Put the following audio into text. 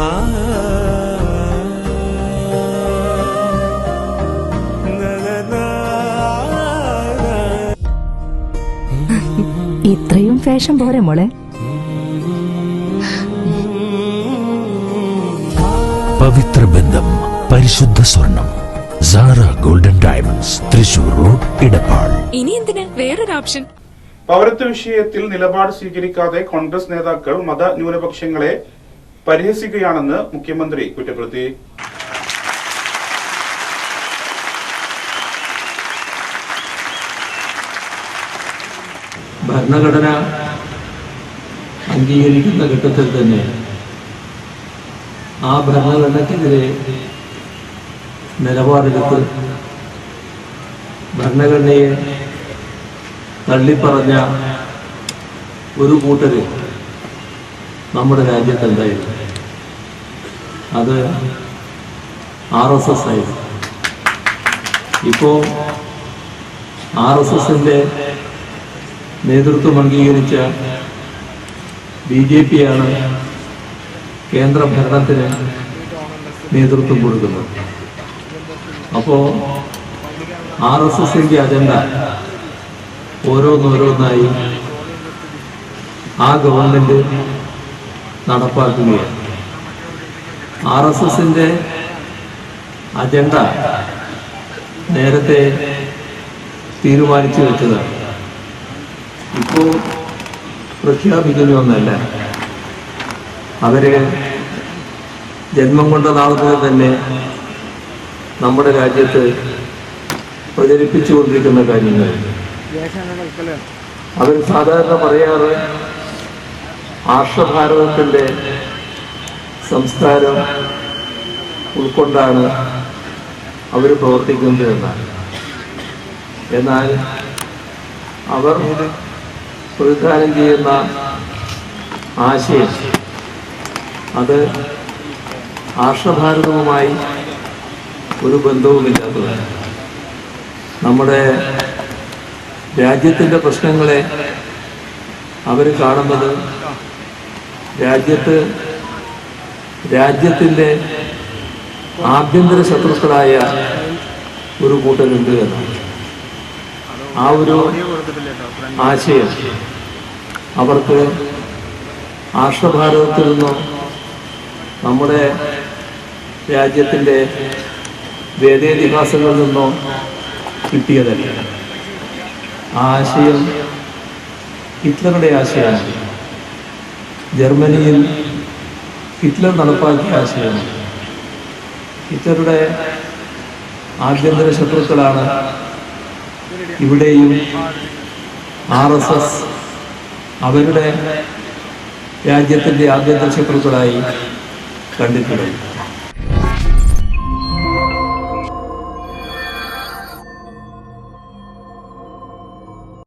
ഇത്രയും ഫാഷൻ പോരെ മോളെ. പവിത്ര ബന്ധം പരിശുദ്ധ സ്വർണം Sara Golden Diamonds Thrissur road Edappal ഇനി എന്തിന്? വേറൊരു ഓപ്ഷൻ. പൗരത്വ വിഷയത്തിൽ നിലപാട് സ്വീകരിക്കാതെ കോൺഗ്രസ് നേതാക്കൾ മതന്യൂനപക്ഷങ്ങളെ പരിഹസിക്കുകയാണെന്ന് മുഖ്യമന്ത്രി കുറ്റപ്പെടുത്തി. ഭരണഘടന അംഗീകരിക്കുന്ന ഘട്ടത്തിൽ തന്നെ ആ ഭരണഘടനക്കെതിരെ നിലപാടെടുത്ത് ഭരണഘടനയെ തള്ളിപ്പറഞ്ഞ ഒരു കൂട്ടര് നമ്മുടെ രാജ്യത്ത് എന്തായിരുന്നു? അത് ആർ എസ് എസ് ആയിരുന്നു. ഇപ്പോൾ ആർ എസ് എസിന്റെ നേതൃത്വം അംഗീകരിച്ച ബി ജെ പിയാണ് കേന്ദ്ര ഭരണത്തിന് നേതൃത്വം കൊടുക്കുന്നത്. അപ്പോൾ ആർ എസ് എസിന്റെ അജണ്ട ഓരോന്നോരോന്നായി ആ ഗവൺമെന്റ് നടപ്പാക്കുകയാണ്. ആർ എസ് എസിന്റെ അജണ്ട നേരത്തെ തീരുമാനിച്ചു വെച്ചതാണ്. ഇപ്പോൾ പ്രഖ്യാപിക്കുന്ന ഒന്നല്ല. അവർ ജന്മം കൊണ്ട നാൾ മുതൽ തന്നെ നമ്മുടെ രാജ്യത്ത് പ്രചരിപ്പിച്ചുകൊണ്ടിരിക്കുന്ന കാര്യങ്ങൾ. അവർ സാധാരണ പറയാറ് ആർഷഭാരതത്തിന്റെ സംസ്കാരം ഉൾക്കൊണ്ടാണ് അവർ പ്രവർത്തിക്കുന്നത് എന്നാണ്. എന്നാൽ അവർ പ്രതിദാനം ചെയ്യുന്ന ആശയം അത് ആർഷഭാരതവുമായി ഒരു ബന്ധവുമില്ലാത്തതാണ്. നമ്മുടെ രാജ്യത്തിന്റെ പ്രശ്നങ്ങളെ അവർ കാണുന്നത് രാജ്യത്ത് രാജ്യത്തിന്റെ ആഭ്യന്തര ശത്രുക്കളായ ഒരു കൂട്ടരുണ്ട് ആ ഒരു ആശയം അവർക്ക് ആർഷഭാരതത്തിൽ നിന്നും നമ്മുടെ രാജ്യത്തിന്റെ വേദേതിഹാസങ്ങളിൽ നിന്നോ കിട്ടിയതല്ല. ആശയം ഹിറ്റ്ലറുടെ ആശയമാണ്. ജർമ്മനിയിൽ ഹിറ്റ്ലർ നടപ്പാക്കിയ ആശയമാണ് ഹിറ്റ്ലറുടെ ആഭ്യന്തര ശത്രുക്കളാണ് ഇവിടെയും ആർ എസ് എസ് അവരുടെ രാജ്യത്തിന്റെ ആഭ്യന്തര ശത്രുക്കളായി കണ്ടിട്ടുള്ളത്.